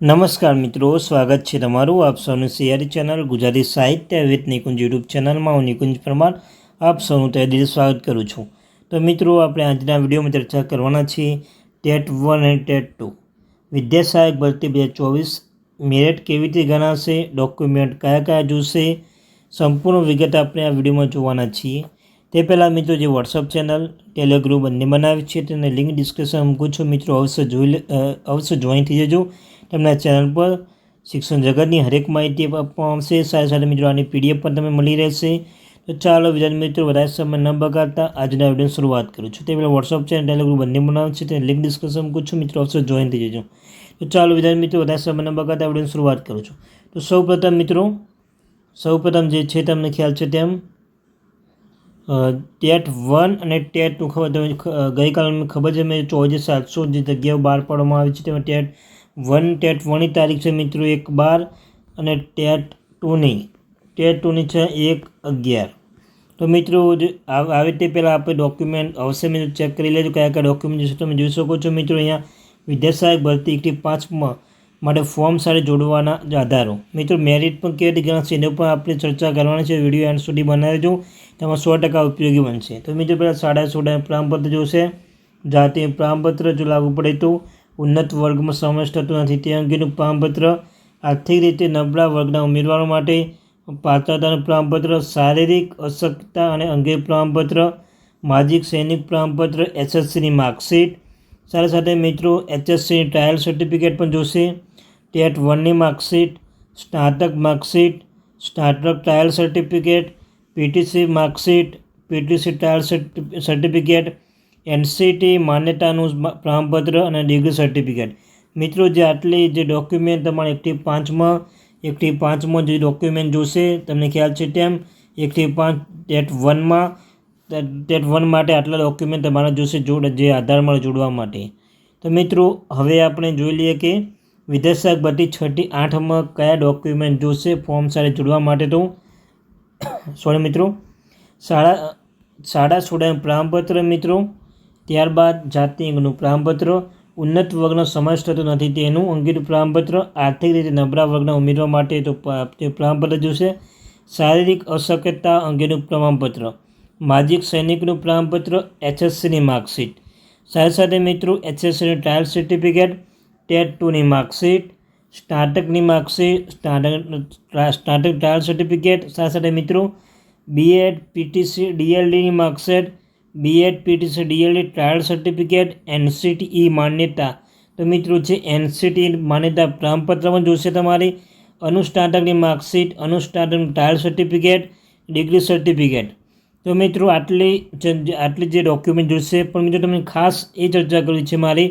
નમસ્કાર મિત્રો, સ્વાગત છે તમારું આપ સૌનું સિયારી ચેનલ ગુજરાતી સાહિત્ય વિથ નિકુંજ યુટ્યુબ ચેનલમાં હું નિકુંજ પરમાર આપ સૌનું તે દિલ સ્વાગત કરું છું. તો મિત્રો, આપણે આજના વિડીયોમાં ચર્ચા કરવાના છીએ ટેટ વન અને ટેટ ટુ. વિદ્યાસહાયક ભરતી બે હજાર ચોવીસ મેરિટ કેવી રીતે ગણાશે, ડોક્યુમેન્ટ કયા કયા જોશે, સંપૂર્ણ વિગત આપણે આ વિડીયોમાં જોવાના છીએ. તે પહેલાં મિત્રો, જે વોટ્સઅપ ચેનલ ટેલિગ્રુપ બંને બનાવી છે તેને લિંક ડિસ્ક્રિપ્શન મૂકું છું. મિત્રો, અવશ્ય જોઈ અવશ્ય જોઈન થઈ જજો. તમને ચેનલ પર શિક્ષણ જગતની હરેક માહિતી આપવામાં આવશે. સાથે સાથે મિત્રો, આની પીડીએફ પણ તમને મળી રહેશે. તો ચાલો વિદ્યાર્થી મિત્રો, વધારે સમય ન બગાડતા આજના વીડિયો શરૂઆત કરું છું. તે પહેલાં વોટ્સઅપ ચેનલ ટેલિગ્રુપ બંને બનાવે છે તે લિંક ડિસ્કશન મૂકું છું. મિત્રો અવશ્ય જોઈન થઈ જજો. તો ચાલો વિદ્યાર્થી મિત્રો, વધારે સમય ન બગાડતા વિડીયોની શરૂઆત કરું છું. તો સૌપ્રથમ મિત્રો, સૌપ્રથમ જે છે તમને ખ્યાલ છે તેમ ટેટ વન અને ટેટ ટુ ખબર, તમે ગઈકાલે ખબર છે, મેં ચોવીસ સાતસો જે જગ્યાઓ બહાર પાડવામાં આવી છે, તેમાં ટેટ વન ટેટ વનની તારીખ છે મિત્રો એક બાર અને ટેટ ટુની. ટેટ ટુની છે એક અગિયાર. તો મિત્રો આવ- આવે તે પહેલાં આપણે ડોક્યુમેન્ટ અવશ્ય મિત્રો ચેક કરી લેજો કયા કયા ડોક્યુમેન્ટ છે, તમે જોઈ શકો છો મિત્રો અહીંયા વિદ્યાસહાયક ભરતી એકથી પાંચમાં માટે ફોર્મ સાથે જોડવાના આધારો. મિત્રો મેરિટ પણ કેવી રીતે ગણશે એની પણ આપણે ચર્ચા કરવાની છે વીડિયો એન્ડ સુધી બનાવજો, તેમાં સો ટકા ઉપયોગી બનશે. તો મિત્રો, પહેલાં સાડા સોડા પ્રમાણપત્ર જોશે, જાતિ પ્રમાણપત્ર જો લાગુ પડે તો ઉન્નત વર્ગમાં સમાવેશ થતો નથી. તે અંગેનું પ્રમાણપત્ર આર્થિક રીતે નબળા વર્ગના ઉમેદવારો માટે પાત્રતાનું પ્રમાણપત્ર શારીરિક અશક્તતા અને અંગે પ્રમાણપત્ર માજિક સૈનિક પ્રમાણપત્ર એસએસસીની માર્કશીટ. સાથે સાથે મિત્રો, એચએસસીની ટ્રાયલ સર્ટિફિકેટ પણ જોશે. ટેટ વનની માર્કશીટ, સ્નાતક માર્કશીટ, સ્નાતક trial certificate, PTC marksheet, PTC trial certi- certificate NCT માન્યતાનું પ્રમાણપત્ર અને ડિગ્રી સર્ટિફિકેટ. મિત્રો, જે આટલી જે ડોક્યુમેન્ટ તમારે એકથી પાંચમાં એકથી પાંચમાં જે ડોક્યુમેન્ટ જોશે, તમને ખ્યાલ છે તેમ એકથી પાંચ ટેટ વનમાં ટેટ વન માટે આટલા ડોક્યુમેન્ટ તમારા જોશે જોડ, જે આધારમાં જોડવા માટે. તો મિત્રો, હવે આપણે જોઈ લઈએ કે વિદ્યાશાખ બધી છઠ્ઠી આઠમાં કયા ડોક્યુમેન્ટ જોશે, ફોર્મ સાથે જોડવા માટે તો. સોરી મિત્રો. શાળા શાળા છોડાનું પ્રમાણપત્ર મિત્રો ત્યારબાદ જાતિ અંગનું પ્રમાણપત્ર ઉન્નત વર્ગનો સમાવેશ થતો નથી તેનું અંગેનું પ્રમાણપત્ર આર્થિક રીતે નબળા વર્ગના ઉમેરવા માટે તો તે પ્રમાણપત્ર જોશે. શારીરિક અશક્યતા અંગેનું પ્રમાણપત્ર. માજિક સૈનિકનું પ્રમાણપત્ર એચએસસીની માર્કશીટ. સાથે સાથે મિત્રો, એચએસસીની ટ્રાયલ સર્ટિફિકેટ ટેટ ટુની માર્કશીટ, સ્નાતકની માર્કશીટ, સ્નાતક સ્નાતક ટ્રાયલ સર્ટિફિકેટ. સાથે સાથે મિત્રો, B Ed, PTC, ડીએલડીની marksheet B Ed PTC DLD trial certificate NCTE માન્યતા. તો મિત્રો છે એનસીટી માન્યતા પ્રમાણપત્ર પણ જોશે તમારે, અનુસ્નાતકની માર્કશીટ, અનુસ્નાતકનું ટ્રાયલ સર્ટિફિકેટ ડિગ્રી સર્ટિફિકેટ તો મિત્રો આટલી આટલી જે ડોક્યુમેન્ટ જોશે, પણ મિત્રો તમને ખાસ એ ચર્ચા કરી છે મારી,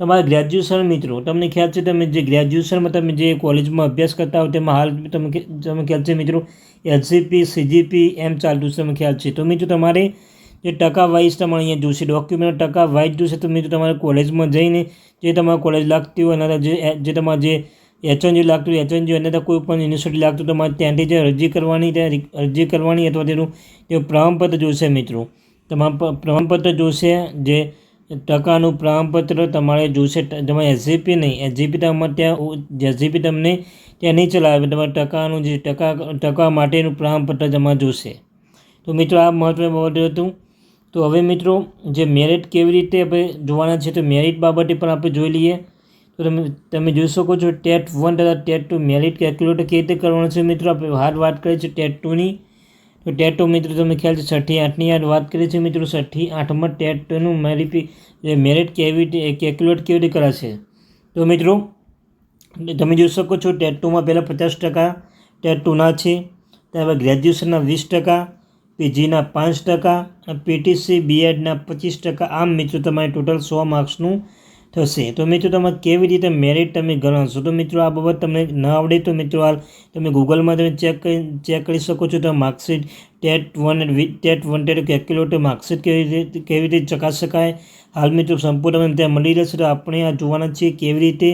તમારા ગ્રેજ્યુએશન મિત્રો, તમને ખ્યાલ છે તમે જે ગ્રેજ્યુએશનમાં તમે જે કોલેજમાં અભ્યાસ કરતા હો, તેમાં હાલ તમે તમે ખ્યાલ છે મિત્રો એલસીપી સીજીપી એમ ચાલતું છે, તમને ખ્યાલ છે. તો મિત્રો તમારે જે ટકા વાઇઝ તમારે અહીંયા જોશે ડોક્યુમેન્ટ ટકા વાઇઝ જોશે, તો મિત્રો તમારે કોલેજમાં જઈને જે તમારે કોલેજ લાગતી હોય અને જે જે તમારે જે એચએનજી લાગતું હોય એચએનજી અને કોઈ પણ યુનિવર્સિટી લાગતું તમારે ત્યાંથી જે અરજી કરવાની, ત્યાં અરજી કરવાની અથવા તેનું તે પ્રમાણપત્ર જોશે મિત્રો. તમામ પ્રમાણપત્ર જોશે, જે ટકાનું પ્રમાણપત્ર તમારે જોશે તમારે એસજીપી નહીં એસજીપી તમારે ત્યાં એસજીપી તમને ત્યાં નહીં ચલાવે, તમારે ટકાનું જે ટકા ટકા માટેનું પ્રમાણપત્ર તમારે જોશે. તો મિત્રો આ મહત્વનું બાબત હતું. તો હવે મિત્રો, જે મેરિટ કેવી રીતે આપણે જોવાના છે તો મેરિટ બાબતે પણ આપણે જોઈ લઈએ. તો તમે તમે જોઈ શકો છો ટેટ વન તથા ટેટ ટુ મેરિટ કેલ્ક્યુલેટર કેવી રીતે કરવાનું છે મિત્રો? આપણે હાલ વાત કરીએ છીએ ટેટ ટુની તો ટેટ ટુ મિત્રો તમે ખ્યાલ છે છઠ્ઠી આઠની યાદ વાત કરીએ છીએ મિત્રો. છઠ્ઠી આઠમાં ટેટ ટુનું મેરિટ મેરિટ કેવી રીતે કેલ્ક્યુલેટ કેવી રીતે કરાશે? તો મિત્રો, તમે જોઈ શકો છો ટેટ ટુમાં પહેલાં પચાસ ટકા, ટેટ ટુના છે. ત્યારબાદ ગ્રેજ્યુએશનના વીસ ટકા પીજીના પાંચ ટકા અને પીટીસી બીએડના પચીસ ટકા. આમ મિત્રો, તમારે ટોટલ સો માર્ક્સનું થશે. તો મિત્રો તમે કેવી રીતે મેરિટ તમે ગણાવશો તો મિત્રો, આ બાબત તમને ન આવડે તો મિત્રો, હાલ તમે ગૂગલમાં તમે ચેક કરી ચેક કરી શકો છો. તો marksheet TET one TET one TET calculator marksheet કેવી રીતે કેવી રીતે ચકાસી શકાય? હાલ મિત્રો, સંપૂર્ણ ત્યાં મળી રહેશે. તો આપણે આ જોવાના છીએ કેવી રીતે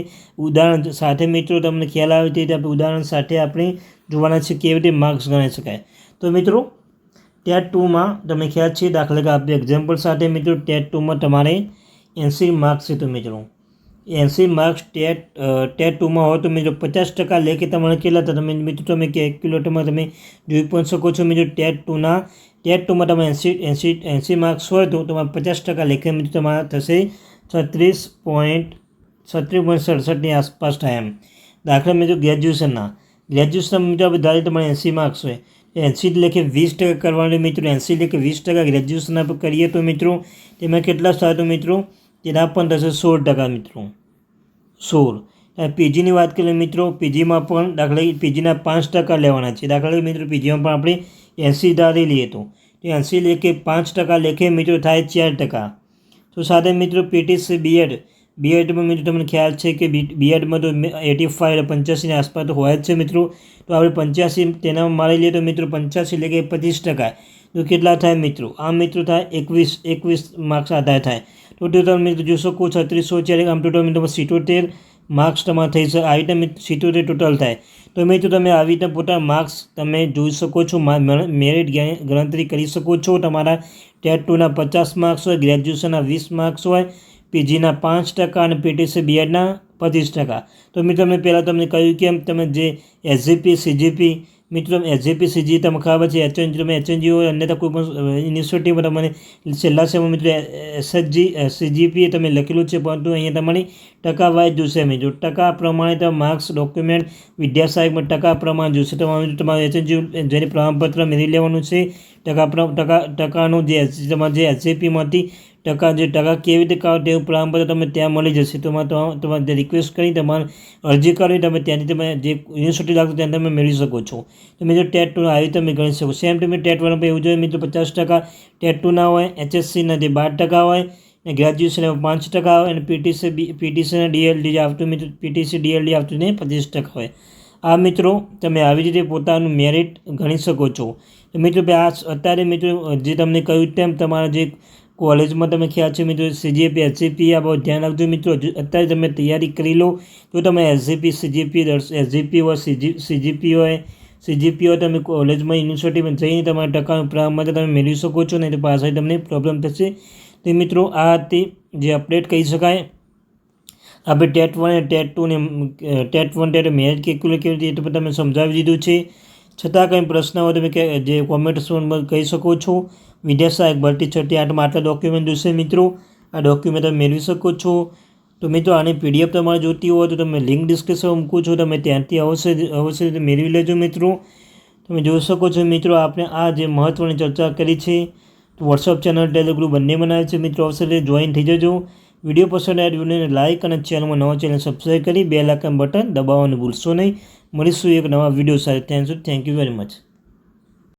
ઉદાહરણ સાથે મિત્રો, તમને ખ્યાલ આવે તે રીતે આપણે ઉદાહરણ સાથે આપણે જોવાના છીએ કેવી રીતે માર્ક્સ ગણાવી શકાય. તો મિત્રો ટેટ ટુમાં તમે ખ્યાલ છે, દાખલા કે આપણે એક્ઝામ્પલ સાથે મિત્રો ટેટ ટુમાં તમારે એંસી માર્ક્સ છે તો મિત્રો. એંસી માર્ક્સ ટેટ ટેટ ટુમાં હોય તો મિત્રો પચાસ ટકા લેખે તમારે કેટલા હતા? તમે મિત્રો, તમે કેલ્ક્યુલેટરમાં તમે જોઈ પણ શકો છો મિત્રો ટેટ ટુના ટેટ ટુમાં તમે એંસી એંસી એંસી માર્ક્સ હોય તો તમારે પચાસ ટકા લેખે મિત્રો તમારા થશે છત્રીસ પોઈન્ટ છત્રીસ પોઈન્ટ સડસઠની આસપાસ થાય એમ. દાખલા મિત્રો ગ્રેજ્યુએશનના ગ્રેજ્યુએશન મિત્રો આપણે ધારી તમારે એંસી માર્ક્સ હોય. એંસી લેખે વીસ ટકા કરવાનું મિત્રો. એંસી લેખે વીસ ટકા ગ્રેજ્યુએશન કરીએ તો મિત્રો, તેમાં કેટલા થાય તો મિત્રો? તેના પણ થશે સોળ ટકા મિત્રો. સોળ. પીજીની વાત કરીએ મિત્રો, પીજીમાં પણ દાખલા પીજીના પાંચ ટકા લેવાના છે. દાખલા મિત્રો, પીજીમાં પણ આપણે એંસી ધારી લઈએ તો. એંસી લેખે પાંચ ટકા લેખે મિત્રો થાય ચાર ટકા. તો સાથે મિત્રો પીટીસી બીએડ બીએડમાં મિત્રો, તમને ખ્યાલ છે કે બીએડમાં તો એટી ફાઇવ પંચ્યાસીની આસપાસ તો હોય જ છે મિત્રો. તો આપણે પંચ્યાસી તેનામાં મારી લઈએ તો મિત્રો પંચ્યાસી એટલે કે પચીસ ટકા. તો કેટલા થાય મિત્રો? આમ મિત્રો થાય એકવીસ એકવીસ માર્ક્સ આધાર થાય. ટોટલ મિત્રો જોઈ શકો છત્રીસો છે આમ ટોટલ મિત્રો સિત્તોતેર માર્ક્સ તમારે થઈ શકે. આવી રીતે સિત્તોતેર ટોટલ થાય. તો મિત્રો તમે આવી રીતે પોતાના માર્ક્સ તમે જોઈ શકો છો. મેરિટ ગણતરી કરી શકો છો. તમારા ટેટ ટુના પચાસ માર્ક્સ હોય ગ્રેજ્યુએશનના વીસ માર્ક્સ હોય પીજીના પાંચ ટકા અને પીટીસી બીએડના પચીસ ટકા. તો મિત્રો, મેં પહેલાં તમને કહ્યું કે તમે જે એસજીપી સીજીપી મિત્રો એસજીપી સીજી તમે ખબર છે એચએનજી તમે એચએનજી હોય અન્યથા કોઈ પણ યુનિવર્સિટીમાં તમને છેલ્લા સેમાં મિત્રો એસએચજી સીજીપી તમે લખેલું છે, પરંતુ અહીંયા તમારી ટકા વાઇઝ જોશે મિત્રો. ટકા પ્રમાણે તમે માર્ક્સ ડોક્યુમેન્ટ વિદ્યા સહાયકમાં ટકા પ્રમાણે જોશે. તમારે તમારે એચએનજી જેને પ્રમાણપત્ર મેળવી લેવાનું છે. ટકા ટકા, ટકાનું જે તમારે જે એસજીપીમાંથી ટકા જે ટકા કેવી રીતે કાઢો તેવું પ્રમાણપત્ર તમે ત્યાં મળી જશે. તમારે તમારે રિક્વેસ્ટ કરી તમારે અરજી કરી તમે ત્યાંથી તમે જે યુનિવર્સિટી લાગતું ત્યાં તમે મેળવી શકો છો. તો મિત્રો ટેટ ટુ આવી તમે ગણી શકો. સેમ ટુ ટેટ વન એવું જોઈએ મિત્રો પચાસ ટકા ટેટ ટુના હોય એચએસસીના જે બાર ટકા હોય અને ગ્રેજ્યુએશન પાંચ ટકા હોય, અને પીટીસી પીટીસીના ડીએલડી જે આવતું મિત્રો પીટીસી ડીએલડી આવતું ને પચીસ ટકા હોય. આ મિત્રો તમે આવી રીતે પોતાનું મેરિટ ગણી શકો છો. મિત્રો આ અત્યારે મિત્રો જે તમને કહ્યું તેમ તમારા જે કોલેજમાં તમે ખ્યાલ છે મિત્રો સીજીપી એસજીપી આ બહુ ધ્યાન રાખજો મિત્રો. અત્યારે તમે તૈયારી કરી લો, તો તમે એસજીપી સીજીપી એસજીપી હોય સીજી સીજીપી હોય સીજીપી હોય, તમે કોલેજમાં યુનિવર્સિટીમાં જઈને તમારા ટકા પ્રમાણમાં તમે મેળવી શકો છો, નહીં તો પાછળ તમને પ્રોબ્લેમ થશે. તો મિત્રો, આ હતી જે અપડેટ કહી શકાય. આપણે ટેટ વન અને ટેટ ટુ ને TET one TET merit calculate કેવી રીતે તમે સમજાવી દીધું છે. છતાં કંઈ પ્રશ્ન હોય તમે જે કોમેન્ટ્સમાં કહી શકો છો. વિદ્યા સહાયક ભરતી છઠ્ઠી આઠમાં આટલા ડોક્યુમેન્ટ જોશે મિત્રો. આ ડોક્યુમેન્ટ તમે મેળવી શકો છો. તો મિત્રો, આની પીડીએફ તમારે જોતી હોય તો તમે લિંક ડિસ્ક્રિપ્શન મૂકું છો. તમે ત્યાંથી અવશ્ય અવશ્ય મેળવી લેજો મિત્રો. તમે જોઈ શકો છો મિત્રો, આપણે આ જે મહત્ત્વની ચર્ચા કરી છે, તો વોટ્સઅપ ચેનલ ટેલિગ્રુપ બંને બનાવે છે. મિત્રો, અવશ્ય જોઈન થઈ જજો. વીડિયો પસંદ આવ્યો વિડીયોને લાઇક અને ચેનલમાં નવા ચેનલ સબસ્ક્રાઈબ કરી, બે લાખન બટન દબાવવાનું ભૂલશો નહીં. મળીશું એક નવા વીડિયો સાથે. થેન્ક સુધી થેન્ક યુ વેરી મચ